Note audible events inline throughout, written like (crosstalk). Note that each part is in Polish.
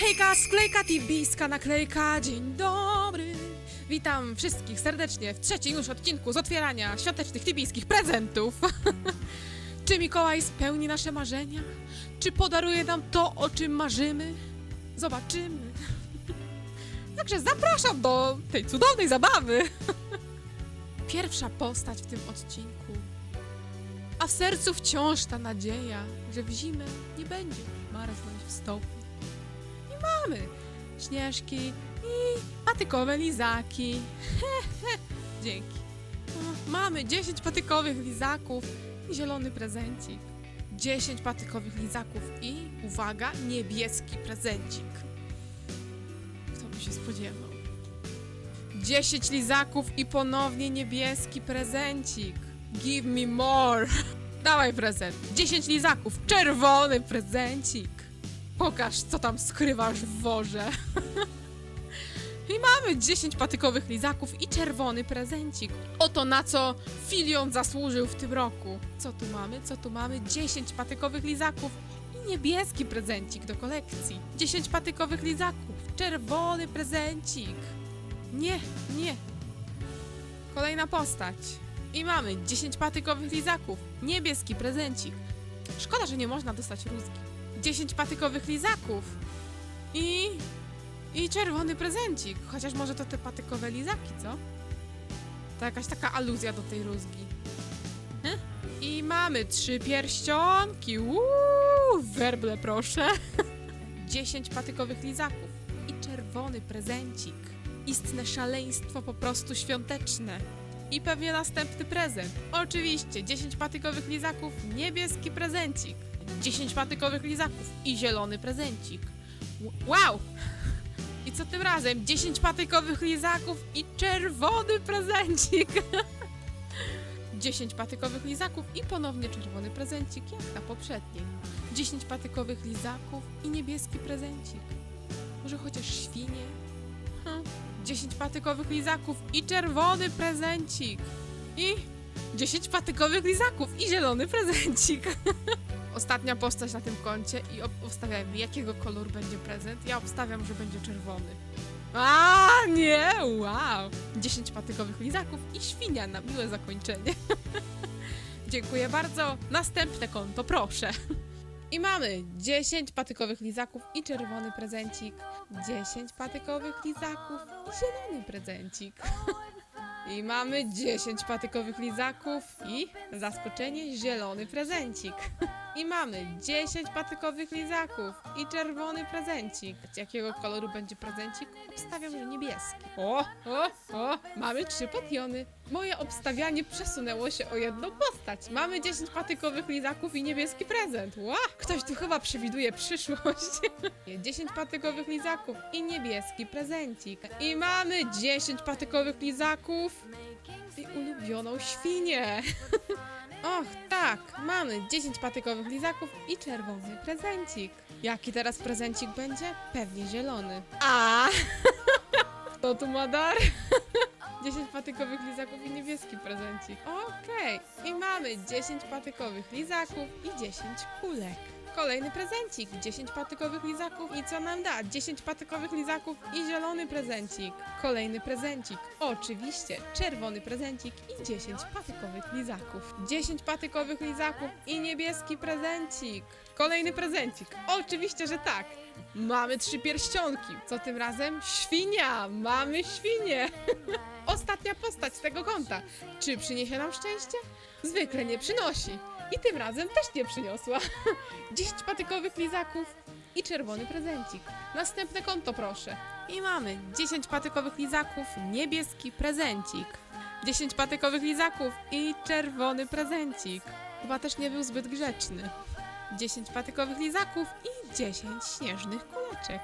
Hejka, sklejka, tibijska naklejka, dzień dobry. Witam wszystkich serdecznie w trzecim już odcinku z otwierania świątecznych tibijskich prezentów. (laughs) Czy Mikołaj spełni nasze marzenia? Czy podaruje nam to, o czym marzymy? Zobaczymy. (laughs) Także zapraszam do tej cudownej zabawy. (laughs) Pierwsza postać w tym odcinku. A w sercu wciąż ta nadzieja, że w zimę nie będzie marznąć w stopy. Mamy śnieżki i patykowe lizaki. (laughs) Dzięki. Mamy 10 patykowych lizaków i zielony prezencik. 10 patykowych lizaków i, uwaga, niebieski prezencik. Kto by się spodziewał? 10 lizaków i ponownie niebieski prezencik. Give me more. (laughs) Dawaj prezent. 10 lizaków, czerwony prezencik. Pokaż, co tam skrywasz w worze. I mamy 10 patykowych lizaków i czerwony prezencik. Oto na co Filion zasłużył w tym roku. Co tu mamy? Co tu mamy? 10 patykowych lizaków i niebieski prezencik do kolekcji. 10 patykowych lizaków, czerwony prezencik. Nie, nie. Kolejna postać. I mamy 10 patykowych lizaków, niebieski prezencik. Szkoda, że nie można dostać rózgi. 10 patykowych lizaków i... i czerwony prezencik. Chociaż może to te patykowe lizaki, co? To jakaś taka aluzja do tej rózgi. I mamy trzy pierścionki. Uuu, werble proszę. (laughs) 10 patykowych lizaków i czerwony prezencik. Istne szaleństwo po prostu świąteczne. I pewnie następny prezent. Oczywiście 10 patykowych lizaków, niebieski prezencik. 10 patykowych lizaków i zielony prezencik. Wow! I co tym razem? 10 patykowych lizaków i czerwony prezencik. (laughs) 10 patykowych lizaków i ponownie czerwony prezencik, jak na poprzedniej. 10 patykowych lizaków i niebieski prezencik. Może chociaż świnie? Hm. 10 patykowych lizaków i czerwony prezencik. I 10 patykowych lizaków i zielony prezencik. (laughs) Ostatnia postać na tym koncie i ob- obstawiajmy, jakiego koloru będzie prezent. Ja obstawiam, że będzie czerwony. A nie, wow! 10 patykowych lizaków i świnia na miłe zakończenie. (laughs) Dziękuję bardzo. Następne konto, proszę. I mamy 10 patykowych lizaków i czerwony prezencik. 10 patykowych lizaków i zielony prezencik. I mamy 10 patykowych lizaków i zaskoczenie zielony prezencik. (laughs) I mamy 10 patykowych lizaków i czerwony prezencik. Jakiego koloru będzie prezencik? Obstawiam, że niebieski. O, o, o, mamy trzy potiony. Moje obstawianie przesunęło się o jedną postać. Mamy 10 patykowych lizaków i niebieski prezent. Ła! Ktoś tu chyba przewiduje przyszłość. (laughs) 10 patykowych lizaków i niebieski prezencik. I mamy 10 patykowych lizaków i ulubioną świnię. (laughs) Och, tak, mamy 10 patykowych lizaków i czerwony prezencik. Jaki teraz prezencik będzie? Pewnie zielony. A! (laughs) Kto tu ma dar? (laughs) 10 patykowych lizaków i niebieski prezencik. Okej, i mamy 10 patykowych lizaków i 10 kulek. Kolejny prezencik, 10 patykowych lizaków i co nam da? 10 patykowych lizaków i zielony prezencik. Kolejny prezencik, oczywiście czerwony prezencik i 10 patykowych lizaków. 10 patykowych lizaków i niebieski prezencik. Kolejny prezencik, oczywiście, że tak. Mamy trzy pierścionki. Co tym razem? Świnia! Mamy świnię! (laughs) Ostatnia postać tego konta. Czy przyniesie nam szczęście? Zwykle nie przynosi. I tym razem też nie przyniosła. (laughs) 10 patykowych lizaków i czerwony prezencik. Następne konto proszę. I mamy 10 patykowych lizaków, niebieski prezencik. 10 patykowych lizaków i czerwony prezencik. Chyba też nie był zbyt grzeczny. 10 patykowych lizaków i 10 śnieżnych kuleczek.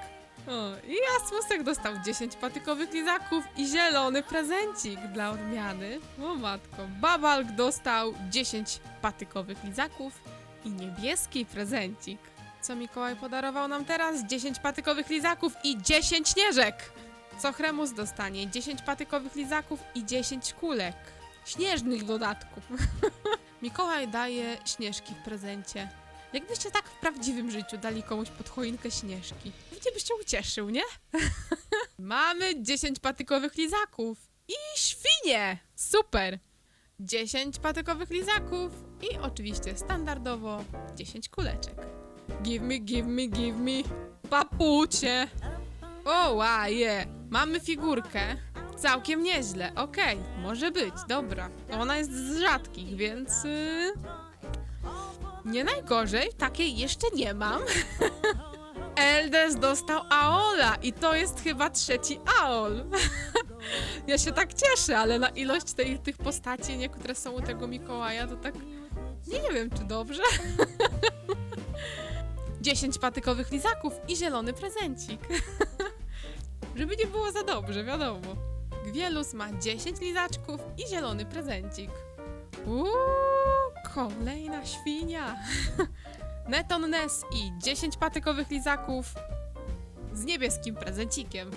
O, i Asmusek dostał 10 patykowych lizaków i zielony prezencik dla odmiany. O matko, Babalk dostał 10 patykowych lizaków i niebieski prezencik. Co Mikołaj podarował nam teraz? 10 patykowych lizaków i 10 śnieżek! Co Chremus dostanie? 10 patykowych lizaków i 10 kulek. Śnieżnych w dodatku. (laughs) Mikołaj daje śnieżki w prezencie. Jakbyście tak w prawdziwym życiu dali komuś pod choinkę śnieżki, pewnie byś się ucieszył, nie? (laughs) Mamy 10 patykowych lizaków i świnie! Super! 10 patykowych lizaków i oczywiście standardowo 10 kuleczek. Give me, give me, give me papucie! O, łaje! Mamy figurkę. Całkiem nieźle, okej, może być, dobra. Ona jest z rzadkich, więc... Yy... Nie najgorzej, takiej jeszcze nie mam. (laughs) Eldes dostał Aola i to jest chyba trzeci Aol. (laughs) ja się tak cieszę, ale na ilość tej, tych postaci, nie, które są u tego Mikołaja, to tak nie, wiem, czy dobrze. (laughs) 10 patykowych lizaków i zielony prezencik. Żeby nie było za dobrze, wiadomo. Gwielus ma 10 lizaczków i zielony prezencik. Uuu, kolejna świnia. (laughs) Neton Ness i 10 patykowych lizaków z niebieskim prezencikiem.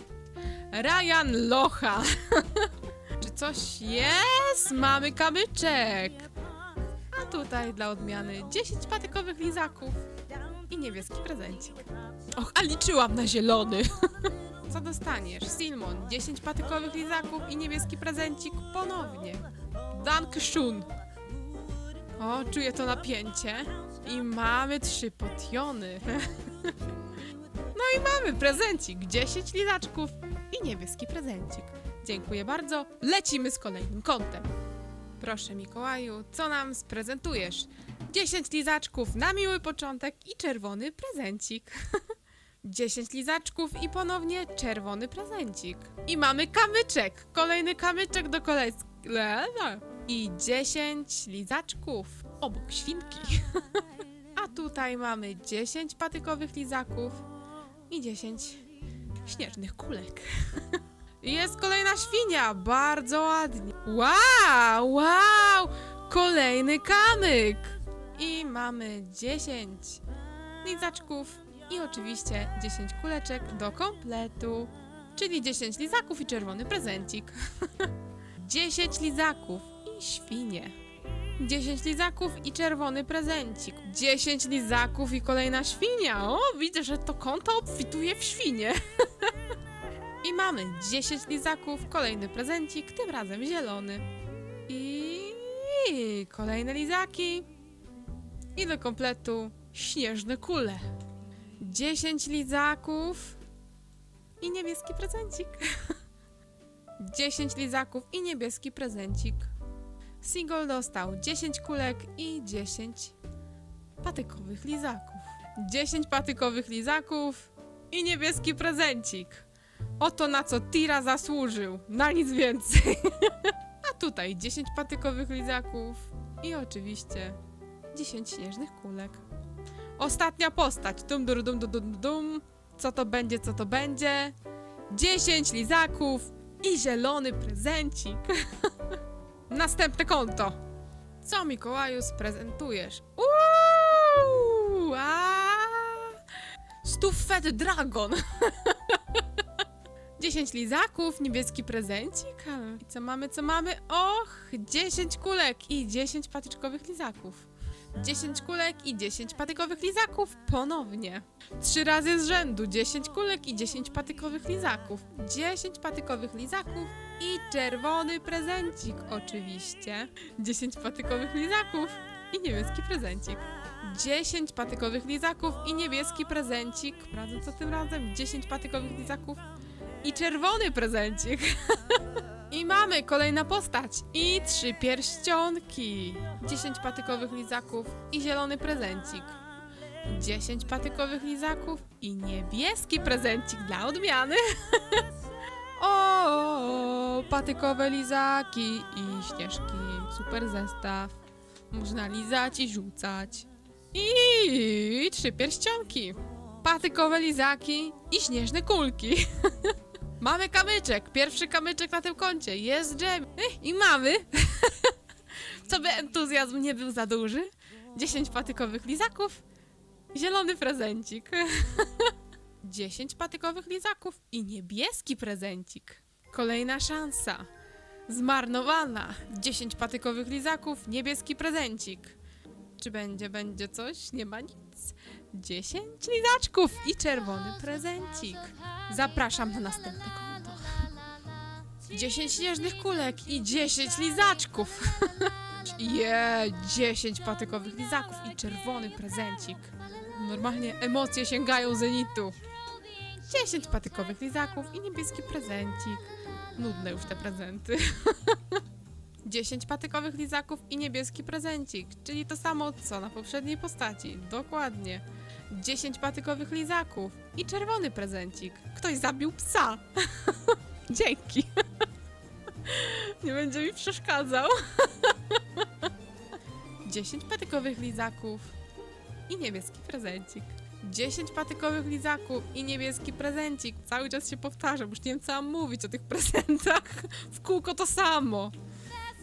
Ryan Locha. (laughs) Czy coś jest? Mamy kamyczek. A tutaj dla odmiany 10 patykowych lizaków i niebieski prezencik. Och, a liczyłam na zielony. (laughs) Co dostaniesz? Silmon, 10 patykowych lizaków i niebieski prezencik ponownie. Dankeschön. O, czuję to napięcie. I mamy trzy potiony. (laughs) No i mamy prezencik. 10 lizaczków i niebieski prezencik. Dziękuję bardzo. Lecimy z kolejnym kątem. Proszę Mikołaju, co nam sprezentujesz? 10 lizaczków na miły początek i czerwony prezencik. (laughs) 10 lizaczków i ponownie czerwony prezencik. I mamy kamyczek. Kolejny kamyczek do kolejki. I 10 lizaczków obok świnki. (laughs) A tutaj mamy 10 patykowych lizaków i 10 śnieżnych kulek. (laughs) Jest kolejna świnia, bardzo ładnie. Wow, wow, kolejny kamyk. I mamy 10 lizaczków i oczywiście 10 kuleczek do kompletu. Czyli 10 lizaków i czerwony prezencik. (laughs) 10 lizaków świnie. 10 lizaków i czerwony prezencik. 10 lizaków i kolejna świnia. O, widzę, że to konto obfituje w świnie. (laughs) I mamy 10 lizaków, kolejny prezencik, tym razem zielony. I kolejne lizaki. I do kompletu śnieżne kule. 10 lizaków i niebieski prezencik. (laughs) 10 lizaków i niebieski prezencik. Single dostał 10 kulek i 10 patykowych lizaków. 10 patykowych lizaków i niebieski prezencik. Oto na co Tira zasłużył. Na nic więcej. (laughs) A tutaj 10 patykowych lizaków i oczywiście 10 śnieżnych kulek. Ostatnia postać. Dum, dum, dum, dum, dum, dum. Co to będzie, co to będzie? 10 lizaków i zielony prezencik. (laughs) Następne konto. Co Mikołaju sprezentujesz? Uuu, a Stuffed Dragon. (laughs) 10 lizaków, niebieski prezencik. I co mamy, co mamy? Och, 10 kulek i 10 patyczkowych lizaków. 10 kulek i 10 patykowych lizaków ponownie. Trzy razy z rzędu 10 kulek i 10 patykowych lizaków. 10 patykowych lizaków i czerwony prezencik oczywiście. 10 patykowych lizaków i niebieski prezencik. 10 patykowych lizaków i niebieski prezencik. Razem co tym razem? 10 patykowych lizaków i czerwony prezencik. (laughs) I mamy kolejna postać. I trzy pierścionki. 10 patykowych lizaków i zielony prezencik. 10 patykowych lizaków i niebieski prezencik dla odmiany. (laughs) o, patykowe lizaki i śnieżki. Super zestaw. Można lizać i rzucać. I trzy pierścionki. Patykowe lizaki i śnieżne kulki. (laughs) Mamy kamyczek, pierwszy kamyczek na tym koncie, jest dżem. I mamy, (laughs) co by entuzjazm nie był za duży, 10 patykowych lizaków, zielony prezencik. (laughs) 10 patykowych lizaków i niebieski prezencik. Kolejna szansa. Zmarnowana. 10 patykowych lizaków, niebieski prezencik. Czy będzie, będzie coś? Nie ma nic. 10 lizaczków i czerwony prezencik. Zapraszam na następne konto. 10 śnieżnych kulek i 10 lizaczków. (laughs) Je, 10 patykowych lizaków i czerwony prezencik. Normalnie emocje sięgają zenitu. 10 patykowych lizaków i niebieski prezencik. Nudne już te prezenty. (laughs) 10 patykowych lizaków i niebieski prezencik, czyli to samo co na poprzedniej postaci. Dokładnie. 10 patykowych lizaków i czerwony prezencik. Ktoś zabił psa. (laughs) Dzięki. (laughs) Nie będzie mi przeszkadzał. (laughs) 10 patykowych lizaków i niebieski prezencik. 10 patykowych lizaków i niebieski prezencik. Cały czas się powtarzam, już nie wiem co mam mówić o tych prezentach. W kółko to samo.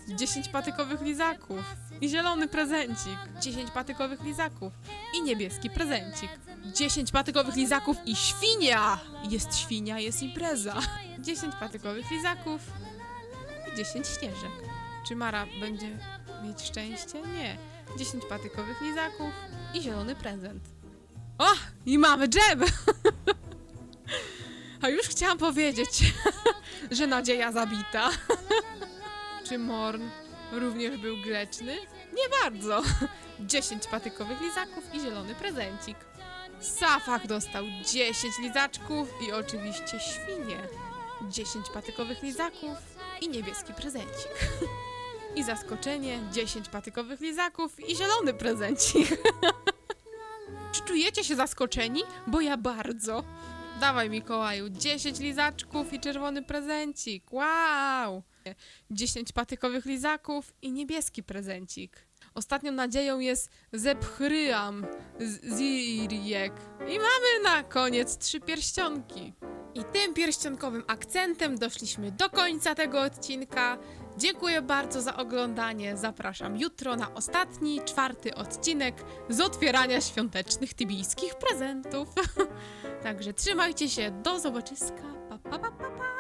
10 patykowych lizaków i zielony prezencik. 10 patykowych lizaków i niebieski prezencik. 10 patykowych lizaków i świnia! Jest świnia, jest impreza. 10 patykowych lizaków i 10 śnieżek. Czy Mara będzie mieć szczęście? Nie. 10 patykowych lizaków i zielony prezent. O! I mamy dżem! (laughs) A już chciałam powiedzieć, (laughs) że nadzieja zabita. (laughs) Czy Morn również był grzeczny? Nie bardzo. (laughs) 10 patykowych lizaków i zielony prezencik. Safak dostał 10 lizaczków i oczywiście świnie. 10 patykowych lizaków i niebieski prezencik. (laughs) I zaskoczenie 10 patykowych lizaków i zielony prezencik. (laughs) Czy czujecie się zaskoczeni? Bo ja bardzo. Dawaj Mikołaju, 10 lizaczków i czerwony prezencik. Wow! 10 patykowych lizaków i niebieski prezencik. Ostatnią nadzieją jest Zepchryam Ziriek. I mamy na koniec trzy pierścionki. I tym pierścionkowym akcentem doszliśmy do końca tego odcinka. Dziękuję bardzo za oglądanie. Zapraszam jutro na ostatni, czwarty odcinek z otwierania świątecznych tybijskich prezentów. (laughs) Także trzymajcie się, do zobaczyska. Pa, pa, pa, pa, pa.